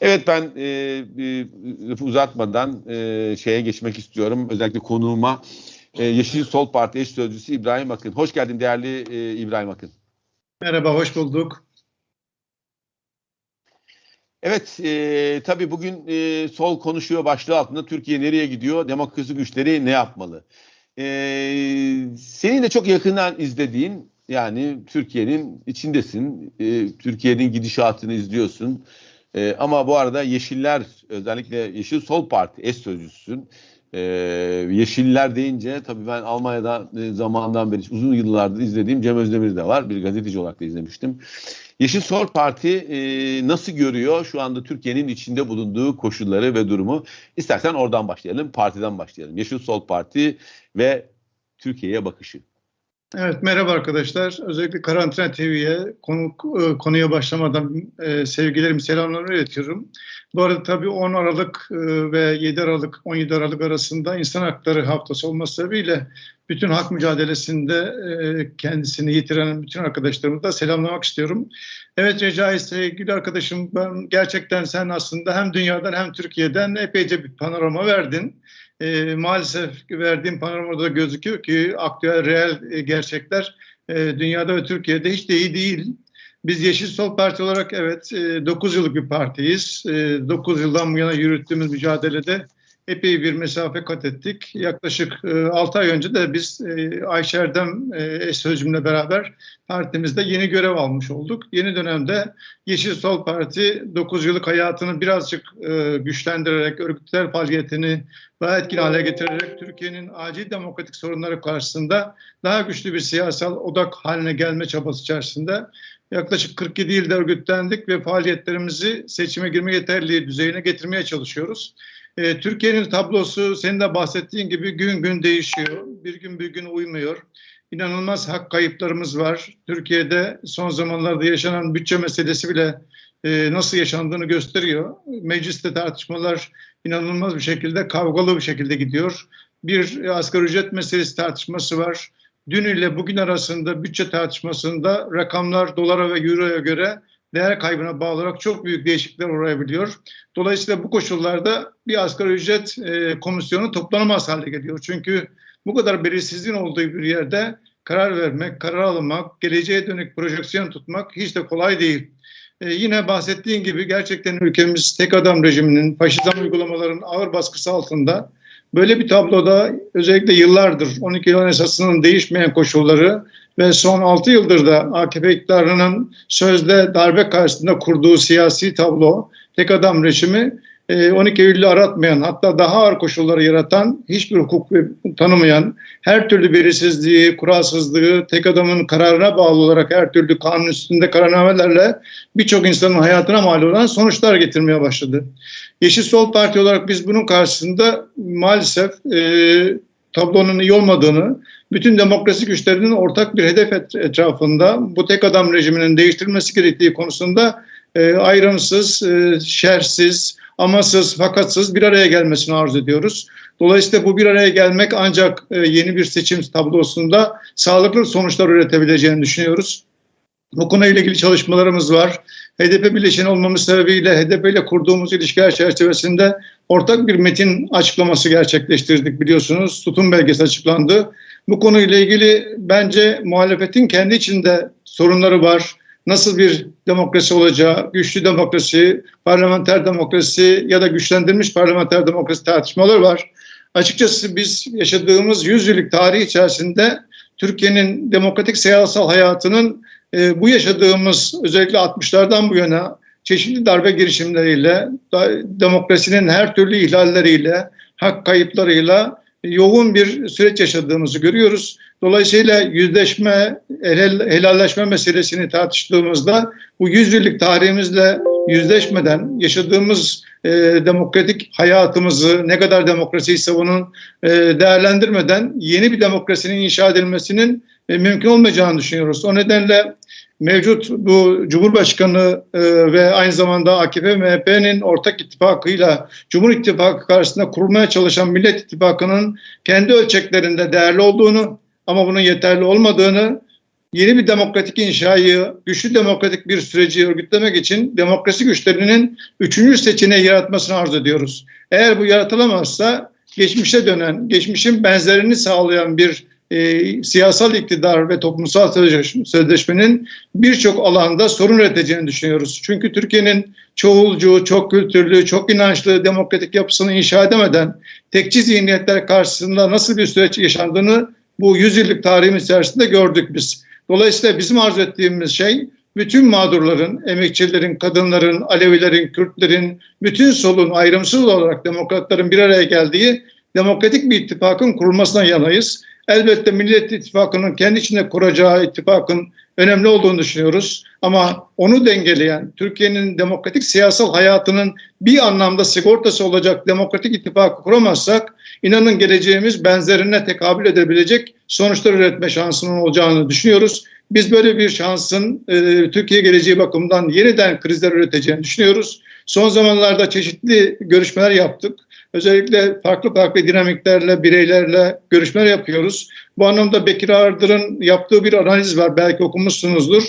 Evet ben e, e, uzatmadan e, şeye geçmek istiyorum. Özellikle konuğuma e, Yeşil Sol Parti eş sözcüsü İbrahim Akın. Hoş geldin değerli e, İbrahim Akın. Merhaba, hoş bulduk. Evet, e, tabii bugün e, sol konuşuyor başlığı altında Türkiye nereye gidiyor, demokrasi güçleri ne yapmalı? E, senin de çok yakından izlediğin, yani Türkiye'nin içindesin, e, Türkiye'nin gidişatını izliyorsun. E, ama bu arada Yeşiller, özellikle Yeşil Sol Parti eş sözcüsün. E, Yeşiller deyince tabii ben Almanya'da e, zamandan beri uzun yıllardır izlediğim Cem Özdemir de var. Bir gazeteci olarak da izlemiştim. Yeşil Sol Parti e, nasıl görüyor şu anda Türkiye'nin içinde bulunduğu koşulları ve durumu? İstersen oradan başlayalım, partiden başlayalım. Yeşil Sol Parti ve Türkiye'ye bakışı. Evet, merhaba arkadaşlar. Özellikle Karantina TV'ye konu, e, konuya başlamadan e, sevgilerimi, selamlarımı iletiyorum. Bu arada tabii 10 Aralık e, ve 7 Aralık, 17 Aralık arasında İnsan Hakları Haftası olması sebebiyle bütün hak mücadelesinde e, kendisini yitiren bütün arkadaşlarımı da selamlamak istiyorum. Evet Recai sevgili arkadaşım, ben gerçekten sen aslında hem dünyadan hem Türkiye'den epeyce bir panorama verdin. E, maalesef verdiğim panoramada gözüküyor ki aktüel reel e, gerçekler e, dünyada ve Türkiye'de hiç de iyi değil. Biz Yeşil Sol Parti olarak evet e, 9 yıllık bir partiyiz. E, 9 yıldan bu yana yürüttüğümüz mücadelede epey bir mesafe kat ettik. Yaklaşık e, 6 ay önce de biz e, Ayşe Erdem e, sözcümle beraber partimizde yeni görev almış olduk. Yeni dönemde Yeşil Sol Parti 9 yıllık hayatını birazcık e, güçlendirerek, örgütsel faaliyetini daha etkili hale getirerek Türkiye'nin acil demokratik sorunları karşısında daha güçlü bir siyasal odak haline gelme çabası içerisinde yaklaşık 47 yılda örgütlendik ve faaliyetlerimizi seçime girme yeterliliği düzeyine getirmeye çalışıyoruz. Ee, Türkiye'nin tablosu senin de bahsettiğin gibi gün gün değişiyor. Bir gün bir gün uymuyor. İnanılmaz hak kayıplarımız var. Türkiye'de son zamanlarda yaşanan bütçe meselesi bile e, nasıl yaşandığını gösteriyor. Mecliste tartışmalar inanılmaz bir şekilde kavgalı bir şekilde gidiyor. Bir asgari ücret meselesi tartışması var. Dün ile bugün arasında bütçe tartışmasında rakamlar dolara ve euroya göre değer kaybına bağlı olarak çok büyük değişiklikler uğrayabiliyor. Dolayısıyla bu koşullarda bir asgari ücret e, komisyonu toplanamaz hale geliyor. Çünkü bu kadar belirsizliğin olduğu bir yerde karar vermek, karar almak, geleceğe dönük projeksiyon tutmak hiç de kolay değil. Ee, yine bahsettiğin gibi gerçekten ülkemiz tek adam rejiminin, faşizan uygulamaların ağır baskısı altında. Böyle bir tabloda özellikle yıllardır 12 yılın esasının değişmeyen koşulları ve son 6 yıldır da AKP iktidarının sözde darbe karşısında kurduğu siyasi tablo, tek adam rejimi 12 Eylül'ü aratmayan hatta daha ağır koşulları yaratan hiçbir hukuk tanımayan her türlü belirsizliği, kuralsızlığı tek adamın kararına bağlı olarak her türlü kanun üstünde kararnamelerle birçok insanın hayatına mal olan sonuçlar getirmeye başladı. Yeşil Sol Parti olarak biz bunun karşısında maalesef e, tablonun iyi olmadığını, bütün demokrasi güçlerinin ortak bir hedef etrafında bu tek adam rejiminin değiştirilmesi gerektiği konusunda e, ayrımsız, e, şersiz, amasız, fakatsız bir araya gelmesini arzu ediyoruz. Dolayısıyla bu bir araya gelmek ancak e, yeni bir seçim tablosunda sağlıklı sonuçlar üretebileceğini düşünüyoruz. Bu konuyla ilgili çalışmalarımız var. HDP bileşeni olmamız sebebiyle HDP ile kurduğumuz ilişkiler çerçevesinde ortak bir metin açıklaması gerçekleştirdik biliyorsunuz. Tutum belgesi açıklandı. Bu konuyla ilgili bence muhalefetin kendi içinde sorunları var nasıl bir demokrasi olacağı, güçlü demokrasi, parlamenter demokrasi ya da güçlendirilmiş parlamenter demokrasi tartışmaları var. Açıkçası biz yaşadığımız yüzyıllık tarih içerisinde Türkiye'nin demokratik siyasal hayatının e, bu yaşadığımız özellikle 60'lardan bu yana çeşitli darbe girişimleriyle, demokrasinin her türlü ihlalleriyle, hak kayıplarıyla yoğun bir süreç yaşadığımızı görüyoruz. Dolayısıyla yüzleşme, helal, helalleşme meselesini tartıştığımızda bu yüzyıllık tarihimizle yüzleşmeden yaşadığımız e, demokratik hayatımızı ne kadar demokrasiyi savunun e, değerlendirmeden yeni bir demokrasinin inşa edilmesinin e, mümkün olmayacağını düşünüyoruz. O nedenle mevcut bu Cumhurbaşkanı e, ve aynı zamanda AKP MHP'nin ortak ittifakıyla Cumhur İttifakı karşısında kurulmaya çalışan Millet İttifakı'nın kendi ölçeklerinde değerli olduğunu ama bunun yeterli olmadığını yeni bir demokratik inşayı, güçlü demokratik bir süreci örgütlemek için demokrasi güçlerinin üçüncü seçeneği yaratmasını arzu ediyoruz. Eğer bu yaratılamazsa geçmişe dönen, geçmişin benzerini sağlayan bir e, siyasal iktidar ve toplumsal sözleşme- sözleşmenin birçok alanda sorun üreteceğini düşünüyoruz. Çünkü Türkiye'nin çoğulcu, çok kültürlü, çok inançlı demokratik yapısını inşa edemeden tekçi zihniyetler karşısında nasıl bir süreç yaşandığını bu yüzyıllık tarihimiz içerisinde gördük biz. Dolayısıyla bizim arzu ettiğimiz şey bütün mağdurların, emekçilerin, kadınların, Alevilerin, Kürtlerin, bütün solun ayrımsız olarak demokratların bir araya geldiği demokratik bir ittifakın kurulmasına yanayız. Elbette Millet İttifakı'nın kendi içinde kuracağı ittifakın önemli olduğunu düşünüyoruz. Ama onu dengeleyen, Türkiye'nin demokratik siyasal hayatının bir anlamda sigortası olacak demokratik ittifakı kuramazsak, inanın geleceğimiz benzerine tekabül edebilecek sonuçlar üretme şansının olacağını düşünüyoruz. Biz böyle bir şansın e, Türkiye geleceği bakımından yeniden krizler üreteceğini düşünüyoruz. Son zamanlarda çeşitli görüşmeler yaptık. Özellikle farklı farklı dinamiklerle, bireylerle görüşmeler yapıyoruz. Bu anlamda Bekir Ardır'ın yaptığı bir analiz var. Belki okumuşsunuzdur.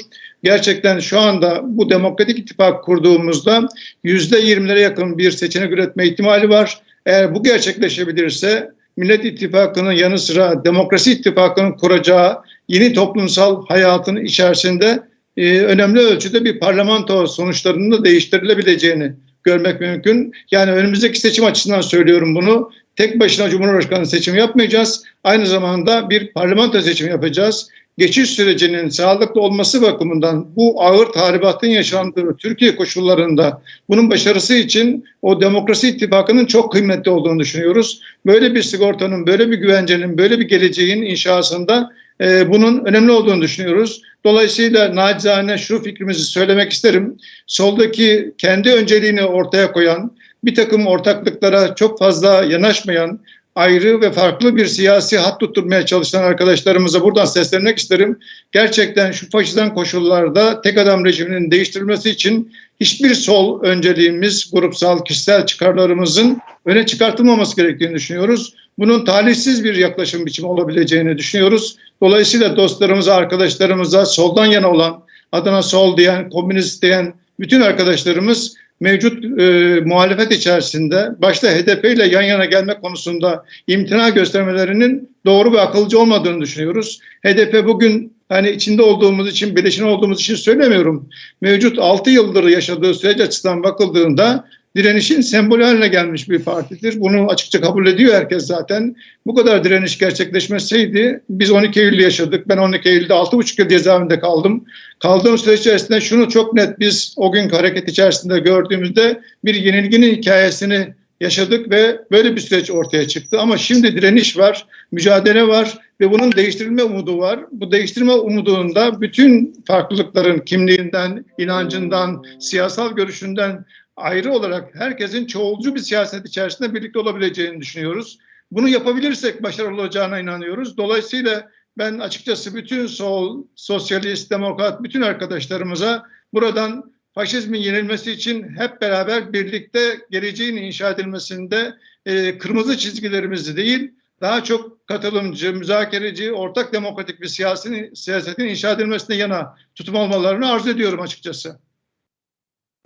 Gerçekten şu anda bu demokratik ittifak kurduğumuzda yüzde yirmilere yakın bir seçenek üretme ihtimali var. Eğer bu gerçekleşebilirse Millet İttifakı'nın yanı sıra Demokrasi İttifakı'nın kuracağı yeni toplumsal hayatın içerisinde e, önemli ölçüde bir parlamento sonuçlarının da değiştirilebileceğini görmek mümkün. Yani önümüzdeki seçim açısından söylüyorum bunu. Tek başına Cumhurbaşkanı seçimi yapmayacağız. Aynı zamanda bir parlamento seçimi yapacağız. Geçiş sürecinin sağlıklı olması bakımından bu ağır tahribatın yaşandığı Türkiye koşullarında bunun başarısı için o demokrasi ittifakının çok kıymetli olduğunu düşünüyoruz. Böyle bir sigortanın, böyle bir güvencenin, böyle bir geleceğin inşasında e, bunun önemli olduğunu düşünüyoruz. Dolayısıyla nacizane şu fikrimizi söylemek isterim. Soldaki kendi önceliğini ortaya koyan, bir takım ortaklıklara çok fazla yanaşmayan, ayrı ve farklı bir siyasi hat tutturmaya çalışan arkadaşlarımıza buradan seslenmek isterim. Gerçekten şu faşizan koşullarda tek adam rejiminin değiştirilmesi için hiçbir sol önceliğimiz, grupsal, kişisel çıkarlarımızın öne çıkartılmaması gerektiğini düşünüyoruz. Bunun talihsiz bir yaklaşım biçimi olabileceğini düşünüyoruz. Dolayısıyla dostlarımıza, arkadaşlarımıza soldan yana olan, adına sol diyen, komünist diyen bütün arkadaşlarımız mevcut e, muhalefet içerisinde başta HDP ile yan yana gelme konusunda imtina göstermelerinin doğru ve akılcı olmadığını düşünüyoruz. HDP bugün hani içinde olduğumuz için, bileşin olduğumuz için söylemiyorum. Mevcut 6 yıldır yaşadığı süreç açısından bakıldığında direnişin sembolü haline gelmiş bir partidir. Bunu açıkça kabul ediyor herkes zaten. Bu kadar direniş gerçekleşmeseydi biz 12 Eylül yaşadık. Ben 12 Eylül'de 6,5 yıl cezaevinde kaldım. Kaldığım süreç içerisinde şunu çok net biz o günkü hareket içerisinde gördüğümüzde bir yenilginin hikayesini yaşadık ve böyle bir süreç ortaya çıktı. Ama şimdi direniş var, mücadele var ve bunun değiştirilme umudu var. Bu değiştirme umudunda bütün farklılıkların kimliğinden, inancından, siyasal görüşünden ayrı olarak herkesin çoğulcu bir siyaset içerisinde birlikte olabileceğini düşünüyoruz. Bunu yapabilirsek başarılı olacağına inanıyoruz. Dolayısıyla ben açıkçası bütün sol, sosyalist, demokrat bütün arkadaşlarımıza buradan faşizmin yenilmesi için hep beraber birlikte geleceğin inşa edilmesinde e, kırmızı çizgilerimizi değil, daha çok katılımcı, müzakereci, ortak demokratik bir siyasi, siyasetin inşa edilmesine yana tutum olmalarını arzu ediyorum açıkçası.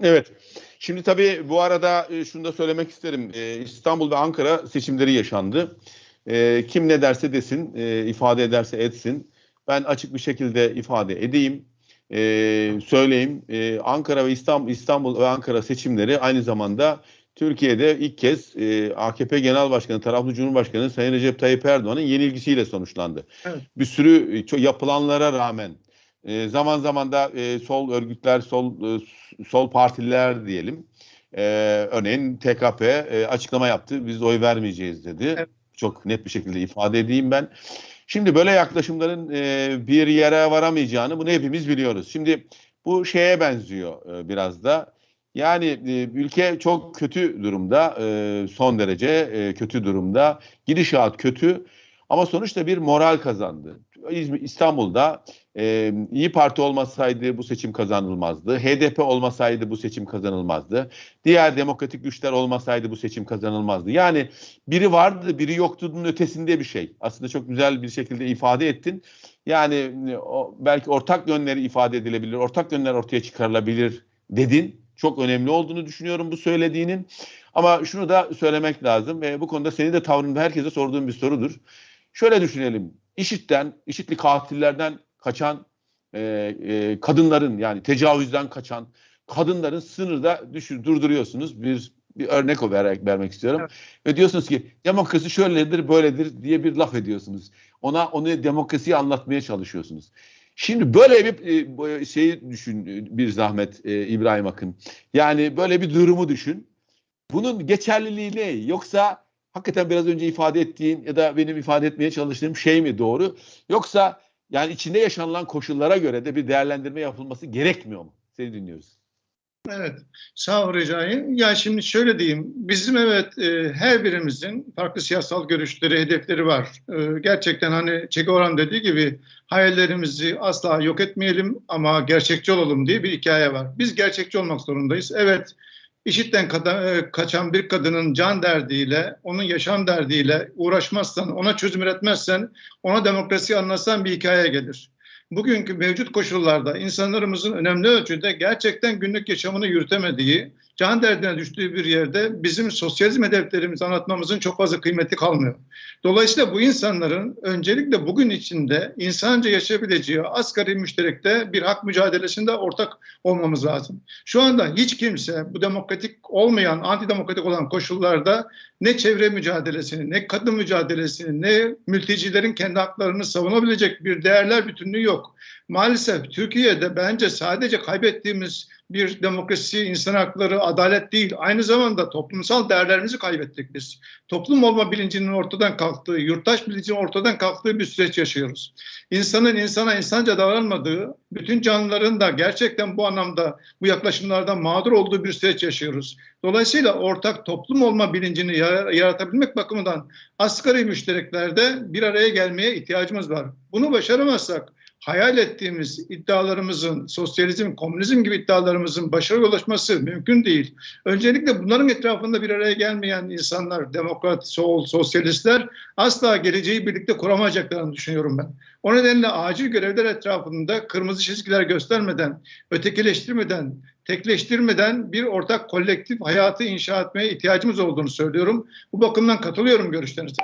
Evet. Şimdi tabii bu arada e, şunu da söylemek isterim. E, İstanbul ve Ankara seçimleri yaşandı. E, kim ne derse desin, ifade ederse etsin. Ben açık bir şekilde ifade edeyim, söyleyeyim. Ankara ve İstanbul, İstanbul ve Ankara seçimleri aynı zamanda Türkiye'de ilk kez e, AKP Genel Başkanı, taraflı Cumhurbaşkanı Sayın Recep Tayyip Erdoğan'ın yenilgisiyle sonuçlandı. Evet. Bir sürü çok yapılanlara rağmen e, zaman zaman da e, sol örgütler, sol e, sol partililer diyelim. E, örneğin TKP e, açıklama yaptı. Biz oy vermeyeceğiz dedi. Evet. Çok net bir şekilde ifade edeyim ben. Şimdi böyle yaklaşımların e, bir yere varamayacağını bunu hepimiz biliyoruz. Şimdi bu şeye benziyor e, biraz da. Yani e, ülke çok kötü durumda, e, son derece e, kötü durumda. Gidişat kötü ama sonuçta bir moral kazandı. İzmir, İstanbul'da e, İyi Parti olmasaydı bu seçim kazanılmazdı. HDP olmasaydı bu seçim kazanılmazdı. Diğer demokratik güçler olmasaydı bu seçim kazanılmazdı. Yani biri vardı, biri yoktu'nun ötesinde bir şey. Aslında çok güzel bir şekilde ifade ettin. Yani e, o, belki ortak yönleri ifade edilebilir, ortak yönler ortaya çıkarılabilir dedin. Çok önemli olduğunu düşünüyorum bu söylediğinin. Ama şunu da söylemek lazım ve bu konuda senin de tavrında herkese sorduğum bir sorudur. Şöyle düşünelim. IŞİD'den, IŞİD'li katillerden kaçan e, e, kadınların yani tecavüzden kaçan kadınların sınırda düşür, durduruyorsunuz. Bir bir örnek olarak vermek istiyorum. Evet. Ve diyorsunuz ki demokrasi şöyledir, böyledir diye bir laf ediyorsunuz. Ona onu demokrasiyi anlatmaya çalışıyorsunuz. Şimdi böyle bir e, şeyi düşün e, bir zahmet e, İbrahim Akın. Yani böyle bir durumu düşün. Bunun geçerliliği ne? Yoksa hakikaten biraz önce ifade ettiğin ya da benim ifade etmeye çalıştığım şey mi doğru? Yoksa yani içinde yaşanılan koşullara göre de bir değerlendirme yapılması gerekmiyor mu? Seni dinliyoruz. Evet, sağ ol Recai. Ya şimdi şöyle diyeyim, bizim evet e, her birimizin farklı siyasal görüşleri, hedefleri var. E, gerçekten hani Che Guevara'nın dediği gibi hayallerimizi asla yok etmeyelim ama gerçekçi olalım diye bir hikaye var. Biz gerçekçi olmak zorundayız. Evet, Kada- e, kaçan bir kadının can derdiyle, onun yaşam derdiyle uğraşmazsan, ona çözüm üretmezsen, ona demokrasi anlatsan bir hikaye gelir. Bugünkü mevcut koşullarda insanlarımızın önemli ölçüde gerçekten günlük yaşamını yürütemediği, can derdine düştüğü bir yerde bizim sosyalizm hedeflerimizi anlatmamızın çok fazla kıymeti kalmıyor. Dolayısıyla bu insanların öncelikle bugün içinde insanca yaşayabileceği asgari müşterekte bir hak mücadelesinde ortak olmamız lazım. Şu anda hiç kimse bu demokratik olmayan, antidemokratik olan koşullarda ne çevre mücadelesini, ne kadın mücadelesini, ne mültecilerin kendi haklarını savunabilecek bir değerler bütünlüğü yok. Maalesef Türkiye'de bence sadece kaybettiğimiz bir demokrasi, insan hakları, adalet değil. Aynı zamanda toplumsal değerlerimizi kaybettik biz. Toplum olma bilincinin ortadan kalktığı, yurttaş bilincinin ortadan kalktığı bir süreç yaşıyoruz. İnsanın insana insanca davranmadığı, bütün canlıların da gerçekten bu anlamda bu yaklaşımlardan mağdur olduğu bir süreç yaşıyoruz. Dolayısıyla ortak toplum olma bilincini yaratabilmek bakımından asgari müştereklerde bir araya gelmeye ihtiyacımız var. Bunu başaramazsak hayal ettiğimiz iddialarımızın, sosyalizm, komünizm gibi iddialarımızın başarıya ulaşması mümkün değil. Öncelikle bunların etrafında bir araya gelmeyen insanlar, demokrat, sol, sosyalistler asla geleceği birlikte kuramayacaklarını düşünüyorum ben. O nedenle acil görevler etrafında kırmızı çizgiler göstermeden, ötekileştirmeden, tekleştirmeden bir ortak kolektif hayatı inşa etmeye ihtiyacımız olduğunu söylüyorum. Bu bakımdan katılıyorum görüşlerinize.